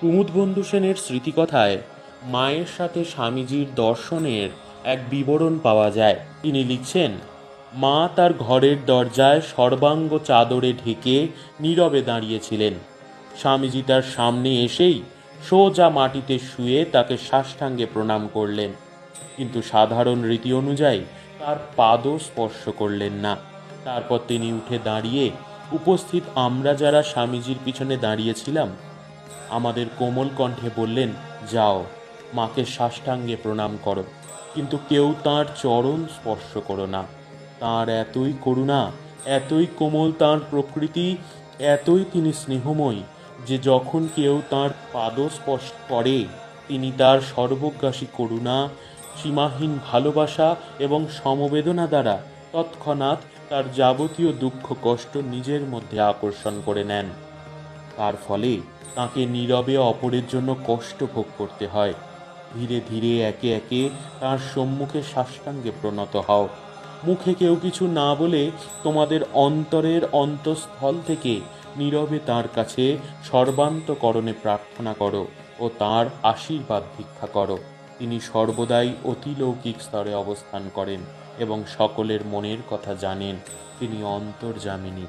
কুমুদবন্ধু সেনের স্মৃতিকথায় মায়ের সাথে স্বামীজির দর্শনের এক বিবরণ পাওয়া যায়। তিনি লিখছেন, মা তার ঘরের দরজায় সর্বাঙ্গ চাদরে ঢেকে নীরবে দাঁড়িয়েছিলেন। স্বামীজি তার সামনে এসেই সোজা মাটিতে শুয়ে তাকে সাষ্টাঙ্গে প্রণাম করলেন। কিন্তু সাধারণ রীতি অনুযায়ী তার পাদও স্পর্শ করলেন না। তারপর তিনি উঠে দাঁড়িয়ে উপস্থিত আমরা যারা স্বামীজির পিছনে দাঁড়িয়েছিলাম আমাদের কোমল কণ্ঠে বললেন, যাও, মাকে সাষ্টাঙ্গে প্রণাম করো। কিন্তু কেউ তার চরণ স্পর্শ করো না। তার এতই করুণা, এতই কোমল তার প্রকৃতি, এতই তিনি স্নেহময়ী যে যখন কেউ তার পাদ স্পর্শ করে, তিনি তার সর্বগ্রাসী করুণা, সীমাহীন ভালোবাসা এবং সমবেদনা দ্বারা তৎক্ষণাৎ তার যাবতীয় দুঃখ কষ্ট নিজের মধ্যে আকর্ষণ করে নেন। তার ফলে তাকে নীরবে অপরের জন্য কষ্ট ভোগ করতে হয়। ধীরে ধীরে একে একে তার সম্মুখে সাষ্টাঙ্গে প্রণত হও। মুখে কেউ কিছু না বলে তোমাদের অন্তরের অন্তঃস্থল থেকে নীরবে তার কাছে সর্বান্তকরণে প্রার্থনা করো ও তার আশীর্বাদ ভিক্ষা করো। তিনি সর্বদাই অতিলৌকিক স্তরে অবস্থান করেন এবং সকলের মনের কথা জানেন। তিনি অন্তর্জামিনী